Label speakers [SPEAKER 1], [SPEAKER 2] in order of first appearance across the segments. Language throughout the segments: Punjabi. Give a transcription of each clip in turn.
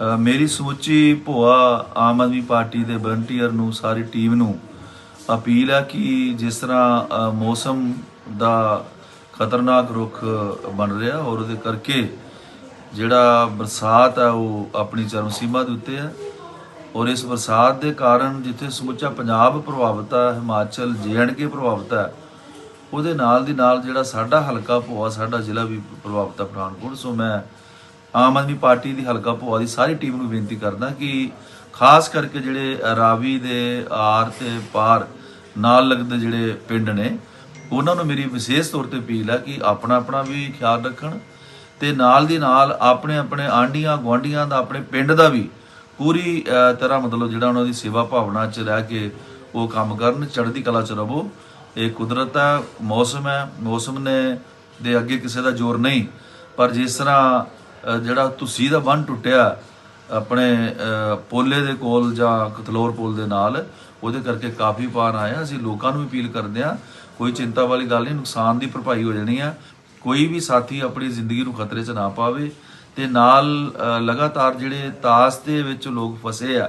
[SPEAKER 1] ਮੇਰੀ ਸਮੁੱਚੀ ਭੋਆ ਆਮ ਆਦਮੀ ਪਾਰਟੀ ਦੇ ਵਲੰਟੀਅਰ ਨੂੰ, ਸਾਰੀ ਟੀਮ ਨੂੰ ਅਪੀਲ ਹੈ ਕਿ ਜਿਸ ਤਰ੍ਹਾਂ ਮੌਸਮ ਦਾ ਖਤਰਨਾਕ ਰੁੱਖ ਬਣ ਰਿਹਾ ਔਰ ਉਹਦੇ ਕਰਕੇ ਜਿਹੜਾ ਬਰਸਾਤ ਆ ਉਹ ਆਪਣੀ ਚਰਮ ਸੀਮਾ ਦੇ ਉੱਤੇ ਹੈ ਔਰ ਇਸ ਬਰਸਾਤ ਦੇ ਕਾਰਨ ਜਿੱਥੇ ਸਮੁੱਚਾ ਪੰਜਾਬ ਪ੍ਰਭਾਵਿਤ ਹੈ, ਹਿਮਾਚਲ ਕੇ ਪ੍ਰਭਾਵਿਤ ਹੈ, ਉਹਦੇ ਨਾਲ ਦੀ ਨਾਲ ਜਿਹੜਾ ਸਾਡਾ ਹਲਕਾ ਭੋਆ, ਸਾਡਾ ਜ਼ਿਲ੍ਹਾ ਵੀ ਪ੍ਰਭਾਵਿਤ ਹੈ ਪਠਾਨਕੋਟ। ਸੋ ਮੈਂ ਆਮ ਆਦਮੀ ਪਾਰਟੀ ਦੀ ਹਲਕਾ ਭੋਆ ਦੀ ਸਾਰੀ ਟੀਮ ਨੂੰ ਬੇਨਤੀ ਕਰਦਾ ਕਿ ਖਾਸ ਕਰਕੇ ਜਿਹੜੇ ਰਾਵੀ ਦੇ ਆਰ ਤੇ ਪਾਰ ਨਾਲ ਲੱਗਦੇ ਜਿਹੜੇ ਪਿੰਡ ਨੇ, ਉਹਨਾਂ ਨੂੰ ਮੇਰੀ ਵਿਸ਼ੇਸ਼ ਤੌਰ ਤੇ ਅਪੀਲ ਹੈ ਕਿ ਆਪਣਾ ਆਪਣਾ ਵੀ ਖਿਆਲ ਰੱਖਣ ਤੇ ਨਾਲ ਦੀ ਨਾਲ ਆਪਣੇ ਆਪਣੇ ਆਂਡੀਆਂ ਗੁਆਂਢੀਆਂ ਦਾ, ਆਪਣੇ ਪਿੰਡ ਦਾ ਵੀ ਪੂਰੀ ਤਰ੍ਹਾਂ ਮਤਲਬ ਜਿਹੜਾ ਉਹਨਾਂ ਦੀ ਸੇਵਾ ਭਾਵਨਾ 'ਚ ਰਹਿ ਕੇ ਉਹ ਕੰਮ ਕਰਨ, ਚੜ੍ਹਦੀ ਕਲਾ 'ਚ ਰਹੋ। ਇਹ ਕੁਦਰਤ ਹੈ, ਮੌਸਮ ਹੈ, ਮੌਸਮ ਨੇ, ਦੇ ਅੱਗੇ ਕਿਸੇ ਦਾ ਜ਼ੋਰ ਨਹੀਂ, ਪਰ ਜਿਸ ਤਰ੍ਹਾਂ ਜਿਹੜਾ ਤੁਸੀਂ ਦਾ ਬੰਨ ਟੁੱਟਿਆ ਆਪਣੇ ਪੋਲੇ ਦੇ ਕੋਲ ਜਾਂ ਕਥਲੋਰ ਪੁਲ ਦੇ ਨਾਲ ਉਹਦੇ ਕਰਕੇ ਕਾਫੀ ਪਾਣ ਆਇਆ ਅਸੀਂ ਲੋਕਾਂ ਨੂੰ ਵੀ ਅਪੀਲ ਕਰਦੇ ਆ ਕੋਈ ਚਿੰਤਾ ਵਾਲੀ ਗੱਲ ਨਹੀਂ ਨੁਕਸਾਨ ਦੀ ਭਰਪਾਈ ਹੋ ਜਾਣੀ ਆ। ਕੋਈ ਵੀ ਸਾਥੀ ਆਪਣੀ ਜ਼ਿੰਦਗੀ ਨੂੰ ਖਤਰੇ 'ਚ ਨਾ ਪਾਵੇ ਤੇ ਨਾਲ ਲਗਾਤਾਰ ਜਿਹੜੇ ਤਾਸ ਦੇ ਵਿੱਚ ਲੋਕ ਫਸੇ ਆ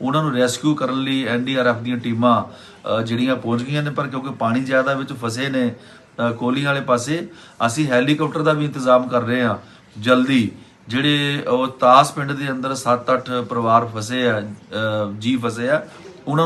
[SPEAKER 1] ਉਹਨਾਂ ਨੂੰ ਰੈਸਕਿਊ ਕਰਨ ਲਈ ਐਨਡੀਆਰਐਫ ਦੀਆਂ ਟੀਮਾਂ ਜਿਹੜੀਆਂ ਪਹੁੰਚ ਗਈਆਂ ਨੇ ਪਰ ਕਿਉਂਕਿ ਪਾਣੀ ਜ਼ਿਆਦਾ ਵਿੱਚ ਫਸੇ ਨੇ ਅ, ਵਾਲੇ ਪਾਸੇ ਅਸੀਂ ਹੈਲੀਕਾਪਟਰ ਦਾ ਵੀ ਇੰਤਜ਼ਾਮ ਕਰ ਰਹੇ ਹਾਂ ਜਲਦੀ। ਜਿਹੜੇ ਉਹ ਤਾਸ ਪਿੰਡ ਦੇ ਅੰਦਰ 7-8 ਪਰਿਵਾਰ ਫਸੇ ਆ ਜੀ ਫਸੇ ਆ